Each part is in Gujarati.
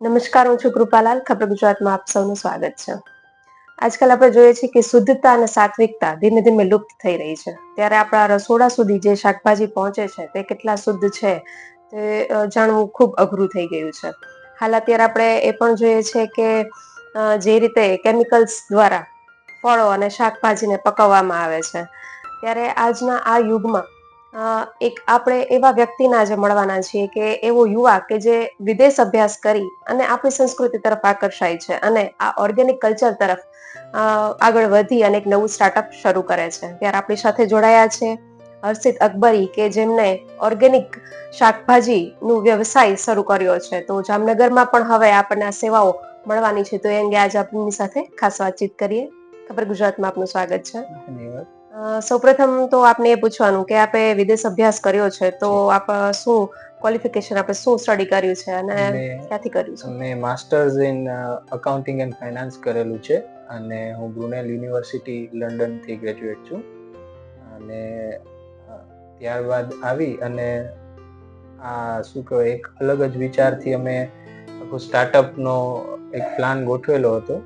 નમસ્કાર હું છું કૃપાલાલ ખબર ગુજરાતમાં આપ સૌનું સ્વાગત છે. આજકાલ આપણે જોઈએ છીએ કે શુદ્ધતા અને સાત્વિકતા ધીમે ધીમે લુપ્ત થઈ રહી છે. ત્યારે આપણા રસોડા સુધી જે શાકભાજી પહોંચે છે, તે કેટલા શુદ્ધ છે, તે જાણવું ખૂબ અઘરું થઈ ગયું છે. હાલ અત્યારે આપણે એ પણ જોઈએ છે કે જે રીતે કેમિકલ્સ દ્વારા ફળો અને શાકભાજીને પકવવામાં આવે છે. ત્યારે આજના આ યુગમાં એક આપણે એવા વ્યક્તિના આજે મળવાના છીએ કે એવો યુવા કે જે વિદેશ અભ્યાસ કરી અને આપણી સંસ્કૃતિ તરફ આકર્ષાય છે અને આ ઓર્ગેનિક કલ્ચર તરફ આગળ વધી અને એક નવું સ્ટાર્ટઅપ શરૂ કરે છે. ત્યારે આપણી સાથે જોડાયા છે હર્ષિત અકબરી કે જેમને ઓર્ગેનિક શાકભાજીનું વ્યવસાય શરૂ કર્યો છે. તો જામનગરમાં પણ હવે આપણને આ સેવાઓ મળવાની છે. તો એ અંગે આજે આપની સાથે ખાસ વાતચીત કરીએ. ખબર ગુજરાતમાં આપનું સ્વાગત છે. ધન્યવાદ. સૌપ્રથમ તો આપને એ પૂછવાનું કે આપે વિદેશ અભ્યાસ કર્યો છે તો આપ શું ક્વોલિફિકેશન આપણે શું સ્ટડી કર્યું છે અને ક્યાંથી કર્યું છે? મેં masters in accounting and finance કરેલું છે અને હું બ્રુનેલ યુનિવર્સિટી લંડનથી ગ્રેજ્યુએટ છું. અને ત્યારબાદ આવી અને આ શું કહેવાય એક અલગ જ વિચારથી અમે આખું સ્ટાર્ટઅપનો એક પ્લાન ગોઠવેલો હતો.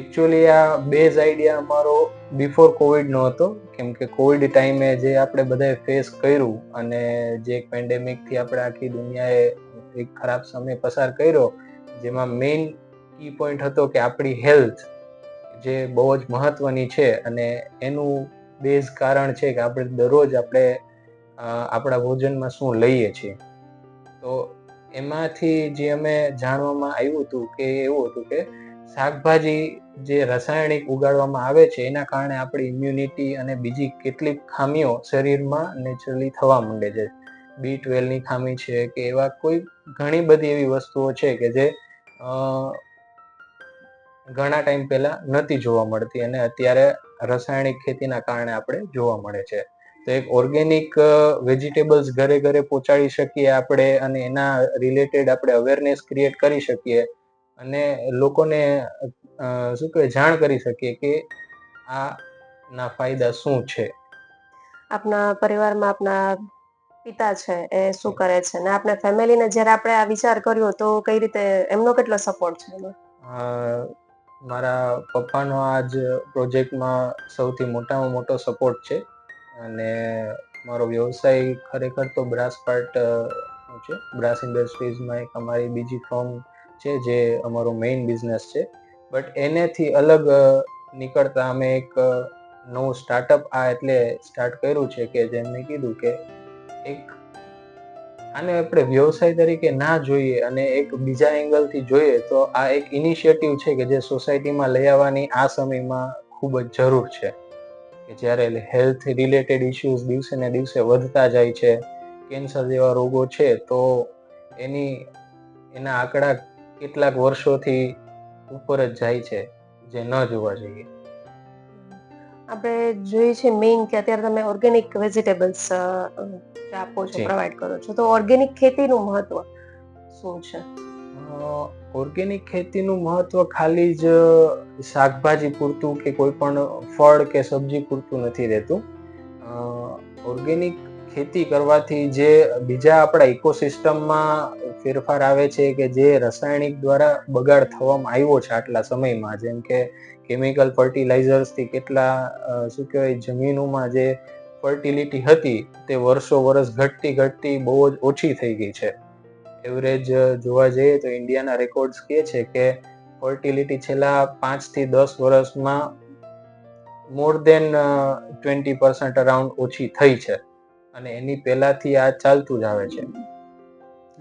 એકચ્યુઅલી આ બેઝ આઈડિયા અમારો બિફોર કોવિડનો હતો. કેમ કે કોવિડ ટાઈમે જે આપણે બધાએ ફેસ કર્યું અને જે પેન્ડેમિકથી આપણે આખી દુનિયાએ એક ખરાબ સમય પસાર કર્યો, જેમાં મેઇન કી પોઈન્ટ હતો કે આપણી હેલ્થ જે બહુ જ મહત્વની છે અને એનું બેઝ કારણ છે કે આપણે દરરોજ આપણે આપણા ભોજનમાં શું લઈએ છીએ. તો એમાંથી જે અમે જાણવામાં આવ્યું હતું કે એવું હતું કે શાકભાજી જે રાસાયણિક ઉગાડવામાં આવે છે, એના કારણે આપણી ઇમ્યુનિટી અને બીજી કેટલીક ખામીઓ શરીરમાં નેચરલી થવા માંડે છે. બી ટ્વેલ્વની ખામી છે કે એવા કોઈ ઘણી બધી એવી વસ્તુઓ છે કે જે ઘણા ટાઈમ પહેલા નહોતી જોવા મળતી અને અત્યારે રાસાયણિક ખેતીના કારણે આપણે જોવા મળે છે. તો એક ઓર્ગેનિક વેજીટેબલ્સ ઘરે ઘરે પહોંચાડી શકીએ આપણે અને એના રિલેટેડ આપણે અવેરનેસ ક્રિએટ કરી શકીએ. અને લોકોને શું કહેવાય જાણ કરી શકીએ કે આ ના ફાયદા શું છે. આપના પરિવારમાં આપના પિતા છે એ શું કરે છે ને આપણે ફેમિલીને જ્યારે આપણે આ વિચાર કર્યો તો કઈ રીતે એમનો કેટલો સપોર્ટ છે મારા પપ્પાનો આ જ પ્રોજેક્ટમાં સૌથી મોટામાં મોટો સપોર્ટ છે. અને મારો વ્યવસાય ખરેખર તો બ્રાસ પાર્ટ છે. બ્રાસ ઇન્ડસ્ટ્રીઝમાં એક અમારી બીજી ફર્મ છે, જે અમારો મેઇન બિઝનેસ છે. બટ એનેથી અલગ નીકળતા અમે એક નવું સ્ટાર્ટઅપ આ એટલે સ્ટાર્ટ કર્યું છે કે જેમ મેં કીધું કે એક આને આપણે વ્યવસાય તરીકે ના જોઈએ અને એક બીજા એંગલથી જોઈએ તો આ એક ઇનિશિયેટિવ છે કે જે સોસાયટીમાં લઈ આવવાની આ સમયમાં ખૂબ જ જરૂર છે. કે જ્યારે હેલ્થ રિલેટેડ ઇશ્યુઝ દિવસે ને દિવસે વધતા જાય છે કેન્સર જેવા રોગો છે તો એની, એના આંકડા કેટલાક વર્ષોથી ઉપર જ જાય છે જે ન જોવા જોઈએ. આપણે જોઈએ છે મેઇન કે અત્યારે તમે ઓર્ગેનિક વેજીટેબલ્સ આપો છો પ્રોવાઈડ કરો છો તો ઓર્ગેનિક ખેતીનું મહત્વ શું છે? ઓર્ગેનિક ખેતીનું મહત્વ ખાલી જ શાકભાજી પૂરતું કે કોઈ પણ ફળ કે સબ્જી પૂરતું નથી રહેતું. ઓર્ગેનિક ખેતી કરવાથી જે બીજા આપણા ઇકોસિસ્ટમમાં ફેરફાર આવે છે કે જે રાસાયણિક દ્વારા બગાડ થવામાં આવ્યો છે આટલા સમયમાં, જેમ કે કેમિકલ ફર્ટિલાઇઝર્સથી કેટલા શું કહેવાય, જમીનોમાં જે ફર્ટિલિટી હતી તે વર્ષો વર્ષ ઘટતી ઘટતી બહુ જ ઓછી થઈ ગઈ છે. એવરેજ જોવા જઈએ તો ઇન્ડિયાના રેકોર્ડ્સ કહે છે કે ફર્ટિલિટી છેલ્લા પાંચથી દસ વર્ષમાં more than twenty percent around ઓછી થઈ છે. અને એની પહેલાથી આ ચાલતું જ આવે છે.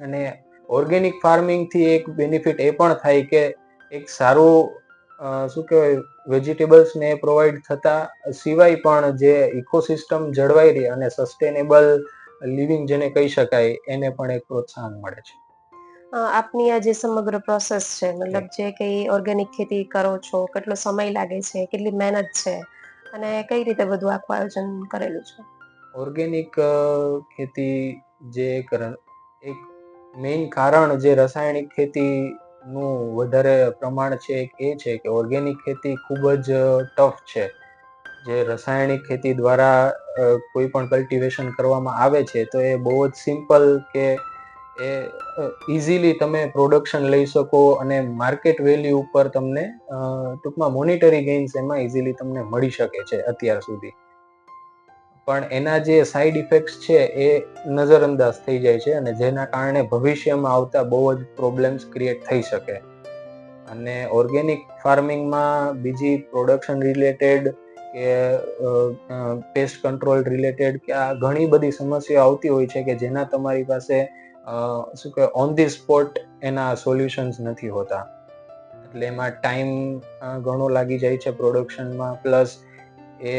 અને ઓર્ગેનિક ફાર્મિંગથી એક બેનિફિટ એ પણ થાય કે એક સારું શું કહેવાય વેજીટેબલ્સને પ્રોવાઈડ થતા સિવાય પણ જે ઇકોસિસ્ટમ જળવાઈ રહે અને સસ્ટેનેબલ લિવિંગ જેને કહી શકાય, એને પણ એક પ્રોત્સાહન મળે છે. આપની આ જે સમગ્ર પ્રોસેસ છે, મતલબ જે કઈ ઓર્ગેનિક ખેતી કરો છો, કેટલો સમય લાગે છે, કેટલી મહેનત છે, અને કઈ રીતે બધું આખું આયોજન કરેલું છે? ઓર્ગેનિક ખેતી જે એક મેઇન કારણ જે રાસાયણિક ખેતીનું વધારે પ્રમાણ છે એ છે કે ઓર્ગેનિક ખેતી ખૂબ જ ટફ છે. જે રાસાયણિક ખેતી દ્વારા કોઈ પણ કલ્ટિવેશન કરવામાં આવે છે તો એ બહુ જ સિમ્પલ કે એ ઇઝીલી તમે પ્રોડક્શન લઈ શકો અને માર્કેટ વેલ્યુ ઉપર તમને ટૂંકમાં મોનિટરી ગેઇન્સ એમાં ઇઝીલી તમને મળી શકે છે અત્યાર સુધી. પણ એના જે સાઈડ ઇફેક્ટ્સ છે એ નજરઅંદાજ થઈ જાય છે અને જેના કારણે ભવિષ્યમાં આવતા બહુ જ પ્રોબ્લેમ્સ ક્રિએટ થઈ શકે. અને ઓર્ગેનિક ફાર્મિંગમાં બીજી પ્રોડક્શન રિલેટેડ કે પેસ્ટ કંટ્રોલ રિલેટેડ કે આ ઘણી બધી સમસ્યાઓ આવતી હોય છે કે જેના તમારી પાસે શું કહેવાય ઓન ધી સ્પોટ એના સોલ્યુશન્સ નથી હોતા. એટલે એમાં ટાઈમ ઘણો લાગી જાય છે પ્રોડક્શનમાં પ્લસ એ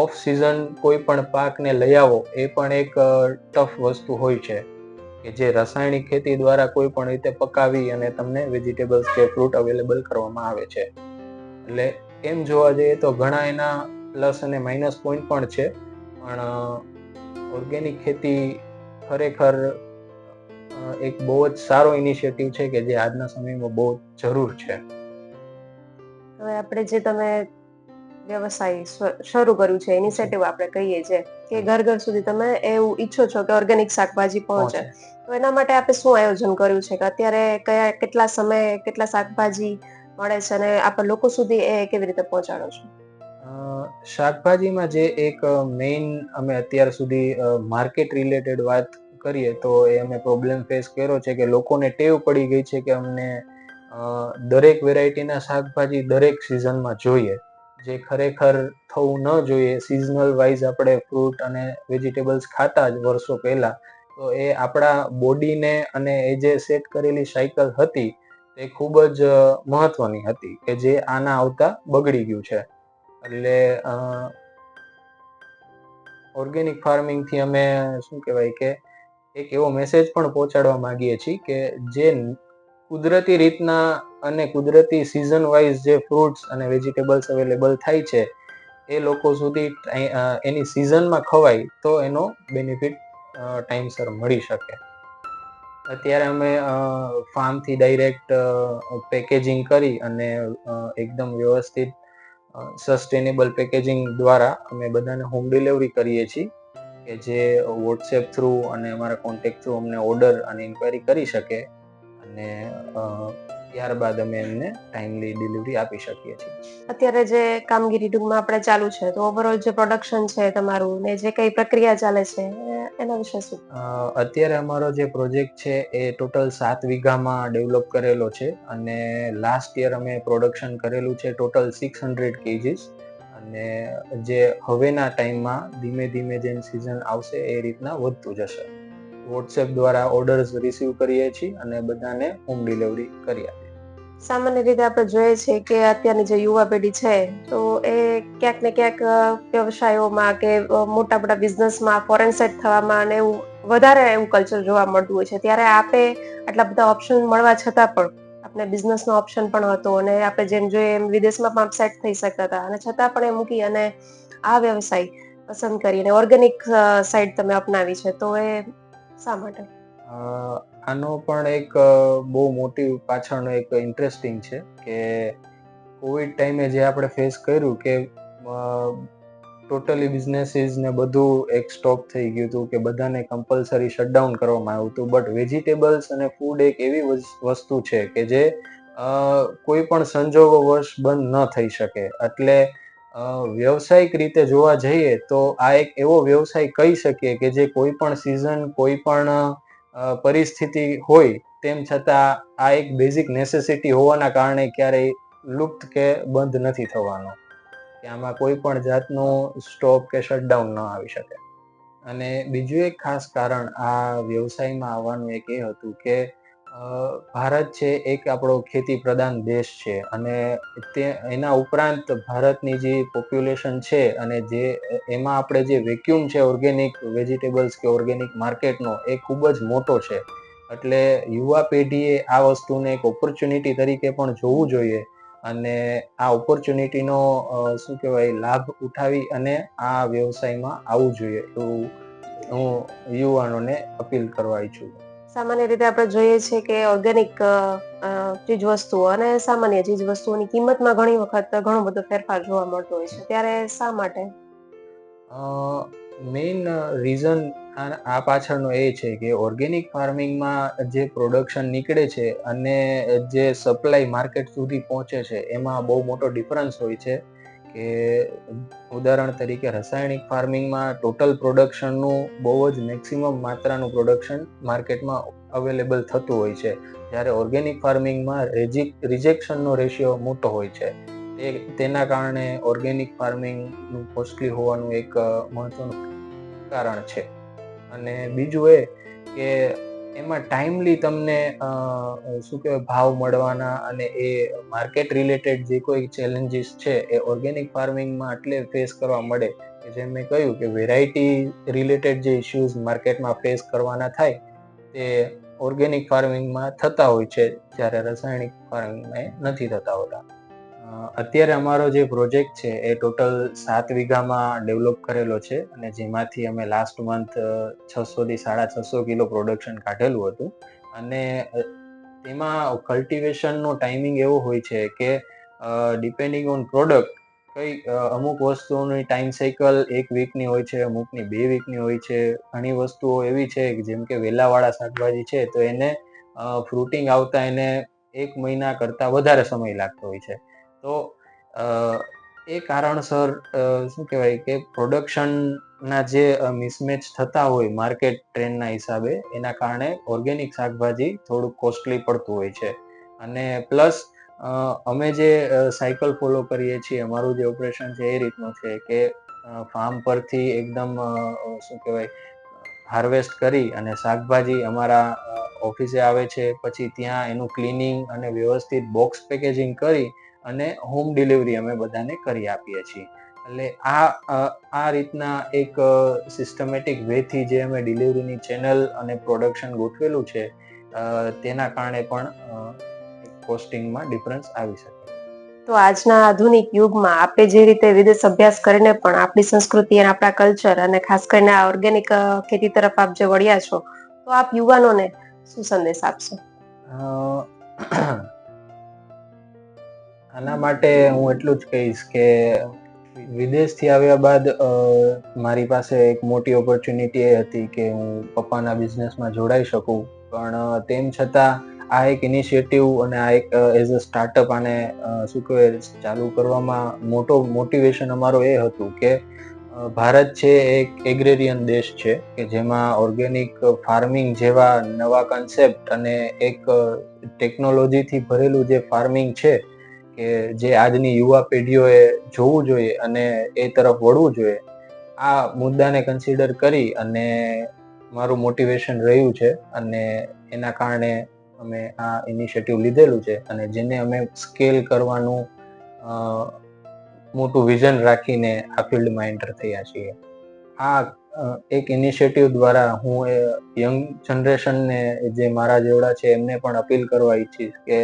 ઓફ સિઝન કોઈ પણ પાકને લઈ આવો, એ પણ એક ટફ વસ્તુ હોય છે કે જે રાસાયણિક ખેતી દ્વારા કોઈ પણ રીતે પકાવી અને તમને વેજીટેબલ્સ કે ફ્રૂટ અવેલેબલ કરવામાં આવે છે. એટલે એમ જોવા જઈએ તો ઘણા એના પ્લસ અને માઇનસ પોઈન્ટ પણ છે, પણ ઓર્ગેનિક ખેતી ખરેખર એક બહુ જ સારો ઇનિશિયેટિવ છે કે જે આજના સમયમાં બહુ જરૂર છે. હવે આપણે જે તમે વ્યવસાય શરૂ કર્યું છે ઇનિશિયેટિવ આપણે કહીએ છીએ કે ઘર ઘર સુધી તમે એવું ઈચ્છો છો કે ઓર્ગેનિક શાકભાજી પહોંચે. તો એના માટે આપણે શું આયોજન કર્યું છે? કે અત્યારે કયા કેટલા સમયે કેટલા શાકભાજી મળે છે અને આપણે લોકો સુધી એ કેવી રીતે પહોંચાડો છો? શાકભાજીમાં જે એક મેઇન અમે અત્યાર સુધી માર્કેટ રિલેટેડ વાત કરીએ તો એ અમે પ્રોબ્લેમ ફેસ કર્યો છે કે લોકોને ટેવ પડી ગઈ છે કે અમને દરેક વેરાયટીના શાકભાજી દરેક સિઝનમાં જોઈએ. જે ખરેખર થવું ન જોઈએ સિઝનલ વાઇઝ આપણે ફ્રૂટ અને વેજીટેબલ્સ ખાતા જ વર્ષો પહેલા, તો એ આપણા બોડીને અને એ જે સેટ કરેલી સાયકલ હતી એ ખૂબ જ મહત્વની હતી કે જે આના આવતા બગડી ગયું છે. એટલે ઓર્ગેનિક ફાર્મિંગથી અમે શું કહેવાય કે, એક એવો મેસેજ પણ પહોંચાડવા માંગીએ છીએ કે જે કુદરતી રીતના અને કુદરતી સિઝન વાઇઝ જે ફ્રૂટ્સ અને વેજીટેબલ્સ અવેલેબલ થાય છે, એ લોકો સુધી એની સિઝનમાં ખવાય તો એનો બેનિફિટ ટાઈમસર મળી શકે. અત્યારે અમે ફાર્મથી ડાયરેક્ટ પેકેજિંગ કરી અને એકદમ વ્યવસ્થિત સસ્ટેનેબલ પેકેજિંગ દ્વારા અમે બધાને હોમ ડિલિવરી કરીએ છીએ કે જે વોટ્સએપ થ્રુ અને અમારા કોન્ટેક્ટ થ્રુ અમને ઓર્ડર અને ઇન્ક્વાયરી કરી શકે. અને ત્યારબાદ અમે એમને ટાઈમલી ડિલિવરી આપી શકીએ છીએ. અત્યારે જે કામગીરી ટૂંકમાં આપણે ચાલુ છે તો ઓવરઓલ જે પ્રોડક્શન છે તમારું ને જે કઈ પ્રક્રિયા ચાલે છે એના વિશે શું? અત્યારે અમારો જે પ્રોજેક્ટ છે એ ટોટલ સાત વીઘામાં ડેવલપ કરેલો છે અને લાસ્ટ યર અમે પ્રોડક્શન કરેલું છે ટોટલ સિક્સ હંડ્રેડ કેજીસ અને જે હવેના ટાઈમમાં ધીમે ધીમે જેમ સિઝન આવશે એ રીતના વધતું જશે. વોટ્સએપ દ્વારા ઓર્ડર્સ રિસીવ કરીએ છીએ અને બધાને હોમ ડિલિવરી કરી આપીએ. સામાન્ય રીતે આપણે જોઈએ છીએ કે અત્યારની જે યુવા પેઢી છે, તો એ ક્યાંક ને ક્યાંક વ્યવસાયોમાં કે મોટા મોટા બિઝનેસમાં ફોરેન સેટ થવામાં અને એવું વધારે એવું કલ્ચર જોવા મળતું હોય છે. ત્યારે આપે આટલા બધા ઓપ્શન મળવા છતાં પણ આપણે બિઝનેસનો ઓપ્શન પણ હતો અને આપણે જેમ જોઈએ એમ વિદેશમાં પણ સેટ થઈ શકતા હતા. અને છતાં પણ એ મૂકી અને આ વ્યવસાય પસંદ કરીને ઓર્ગેનિક સાઈડ તમે અપનાવી છે, તો એ શા માટે? આનો પણ એક બહુ મોટી પાછળનો એક ઇન્ટરેસ્ટિંગ છે કે કોવિડ ટાઈમે જે આપણે ફેસ કર્યું કે ટોટલી બિઝનેસીસ ને બધું એક સ્ટોપ થઈ ગયું હતું કે બધાને કમ્પલસરી શટડાઉન કરવામાં આવ્યું હતું. બટ વેજીટેબલ્સ અને ફૂડ એક એવી વસ- વસ્તુ છે કે જે કોઈ પણ સંજોગો વર્ષ બંધ ન થઈ શકે. એટલે વ્યવસાયિક રીતે જોવા જઈએ તો આ એક એવો વ્યવસાય કહી શકીએ કે જે કોઈ પણ સિઝન કોઈ પણ પરિસ્થિતિ હોય તેમ છતાં આ એક બેઝિક નેસેસિટી હોવાના કારણે ક્યારેય લુપ્ત કે બંધ નથી થવાનો. કે આમાં કોઈ પણ જાતનું સ્ટોપ કે શટડાઉન ન આવી શકે. અને બીજું એક ખાસ કારણ આ વ્યવસાયમાં આવવાનું એક એ હતું કે ભારત છે એક આપણો ખેતી પ્રધાન દેશ છે અને તે, એના ઉપરાંત ભારતની જે પોપ્યુલેશન છે અને જે, એમાં આપણે જે વેક્યુમ છે ઓર્ગેનિક વેજીટેબલ્સ કે ઓર્ગેનિક માર્કેટનો એ ખૂબ જ મોટો છે. એટલે યુવા પેઢીએ આ વસ્તુને એક ઓપોર્ચ્યુનિટી તરીકે પણ જોવું જોઈએ અને આ ઓપોર્ચ્યુનિટીનો શું કહેવાય, લાભ ઉઠાવી અને આ વ્યવસાયમાં આવવું જોઈએ એવું હું યુવાનોને અપીલ કરવા ઈચ્છું છું. સામાન્ય રીતે આપણે જોઈએ છીએ કે ઓર્ગેનિક ચીજ વસ્તુઓ અને સામાન્ય ચીજ વસ્તુઓની કિંમતમાં ઘણી વખત ઘણો બધો ફેરફાર જોવા મળતો હોય છે. ત્યારે શા માટે? મેઇન રીઝન આ પાછળનો એ છે કે ઓર્ગેનિક ફાર્મિંગમાં જે પ્રોડક્શન નીકળે છે અને જે સપ્લાય માર્કેટ સુધી પહોંચે છે, એમાં બહુ મોટો ડિફરન્સ હોય છે. કે ઉદાહરણ તરીકે રાસાયણિક ફાર્મિંગમાં ટોટલ પ્રોડક્શનનું બહુ જ મેક્સિમમ માત્રાનું પ્રોડક્શન માર્કેટમાં અવેલેબલ થતું હોય છે. જ્યારે ઓર્ગેનિક ફાર્મિંગમાં રિજેક્શનનો રેશિયો મોટો હોય છે. એ તેના કારણે ઓર્ગેનિક ફાર્મિંગનું કોસ્ટલી હોવાનું એક મહત્વનું કારણ છે. અને બીજું એ કે એમાં ટાઈમલી તમને શું કહેવાય, ભાવ મળવાના અને એ માર્કેટ રિલેટેડ જે કોઈ ચેલેન્જીસ છે, એ ઓર્ગેનિક ફાર્મિંગમાં એટલે ફેસ કરવા મળે. કે જેમ મેં કહ્યું કે વેરાયટી રિલેટેડ જે ઇશ્યુઝ માર્કેટમાં ફેસ કરવાના થાય, તે ઓર્ગેનિક ફાર્મિંગમાં થતા હોય છે, જ્યારે રાસાયણિક ફાર્મિંગમાં નથી થતા હોતા. અત્યારે અમારો જે પ્રોજેક્ટ છે, એ ટોટલ સાત વીઘામાં ડેવલપ કરેલો છે અને જેમાંથી અમે લાસ્ટ મંથ છસોથી સાડા છસો કિલો પ્રોડક્શન કાઢેલું હતું. અને તેમાં કલ્ટિવેશનનો ટાઈમિંગ એવો હોય છે કે ડિપેન્ડિંગ ઓન પ્રોડક્ટ કઈ અમુક વસ્તુઓની ટાઈમ સાયકલ એક વીકની હોય છે, અમુકની બે વીકની હોય છે. ઘણી વસ્તુઓ એવી છે જેમ કે વેલાવાળા શાકભાજી છે, તો એને ફ્રૂટિંગ આવતા એને એક મહિના કરતાં વધારે સમય લાગતો હોય છે. તો એ કારણસર શું કહેવાય કે પ્રોડક્શનના જે મિસમેચ થતા હોય માર્કેટ ટ્રેન્ડના હિસાબે, એના કારણે ઓર્ગેનિક શાકભાજી થોડુંક કોસ્ટલી પડતું હોય છે. અને પ્લસ અમે જે સાયકલ ફોલો કરીએ છીએ, અમારું જે ઓપરેશન છે એ રીતનું છે કે ફાર્મ પરથી એકદમ શું કહેવાય હાર્વેસ્ટ કરી અને શાકભાજી અમારા ઓફિસે આવે છે, પછી ત્યાં એનું ક્લિનિંગ અને વ્યવસ્થિત બોક્સ પેકેજિંગ કરી અને હોમ ડિલિવરી અમે બધાને કરી આપીએ છીએ. એટલે આ આ રીતના એક સિસ્ટમેટિક વેથી જે અમે ડિલિવરીની ચેનલ અને પ્રોડક્શન ગોઠવેલું છે તેના કારણે પણ કોસ્ટિંગમાં ડિફરન્સ આવી શકે. તો આજના આધુનિક યુગમાં આપણે જે રીતે વિદેશ અભ્યાસ કરીને પણ આપણી સંસ્કૃતિ અને આપણા કલ્ચર અને ખાસ કરીને આ ઓર્ગેનિક ખેતી તરફ આપ જે વળ્યા છો તો આપ યુવાનોને શું સંદેશ આપશો? આના માટે હું એટલું જ કહીશ કે વિદેશથી આવ્યા બાદ મારી પાસે એક મોટી ઓપોર્ચ્યુનિટી એ હતી કે હું પપ્પાના બિઝનેસમાં જોડાઈ શકું. પણ તેમ છતાં આ એક ઇનિશિયેટિવ અને આ એક એઝ અ સ્ટાર્ટઅપ આને શું કહેવાય ચાલુ કરવામાં મોટો મોટિવેશન અમારો એ હતું કે ભારત છે એક એગ્રેરિયન દેશ છે કે જેમાં ઓર્ગેનિક ફાર્મિંગ જેવા નવા કન્સેપ્ટ અને એક ટેકનોલોજીથી ભરેલું જે ફાર્મિંગ છે કે જે આજની યુવા પેઢીઓએ જોવું જોઈએ અને એ તરફ વળવું જોઈએ, આ મુદ્દાને કન્સિડર કરી અને મારું મોટિવેશન રહ્યું છે અને એના કારણે અમે આ ઇનિશિયેટિવ લીધેલું છે અને જેને અમે સ્કેલ કરવાનું મોટું વિઝન રાખીને આ ફિલ્ડમાં એન્ટર થયા છીએ. આ એક ઇનિશિયેટિવ દ્વારા હું એ યંગ જનરેશનને જે મારા જેવડા છે એમને પણ અપીલ કરવા ઈચ્છીશ કે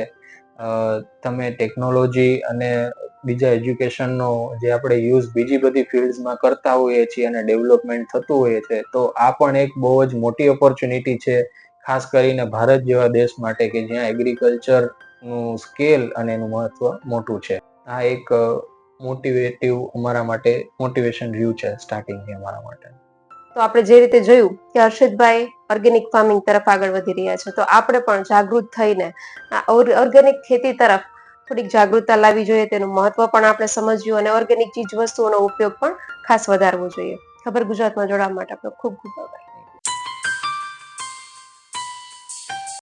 તમે ટેકનોલોજી અને બીજા એજ્યુકેશનનો જે આપણે યુઝ બીજી બધી ફિલ્ડ્સમાં કરતા હોઈએ છીએ અને ડેવલપમેન્ટ થતું હોય છે, તો આ પણ એક બહુ જ મોટી ઓપોર્ચ્યુનિટી છે, ખાસ કરીને ભારત જેવા દેશ માટે કે જ્યાં એગ્રીકલ્ચરનું સ્કેલ અને એનું મહત્વ મોટું છે. આ એક મોટિવેટિવ અમારા માટે મોટિવેશન રહ્યું છે સ્ટાર્ટિંગથી અમારા માટે. તો આપણે જે રીતે જોયું કે હર્ષિતભાઈ ઓર્ગેનિક ફાર્મિંગ તરફ આગળ વધી રહ્યા છે, તો આપણે પણ જાગૃત થઈને ઓર્ગેનિક ખેતી તરફ થોડીક જાગૃતતા લાવવી જોઈએ, તેનું મહત્વ પણ આપણે સમજ્યું અને ઓર્ગેનિક ચીજ વસ્તુઓનો ઉપયોગ પણ ખાસ વધારવો જોઈએ. ખબર ગુજરાતમાં જોડાવા માટે આપનો ખૂબ ખૂબ આભાર.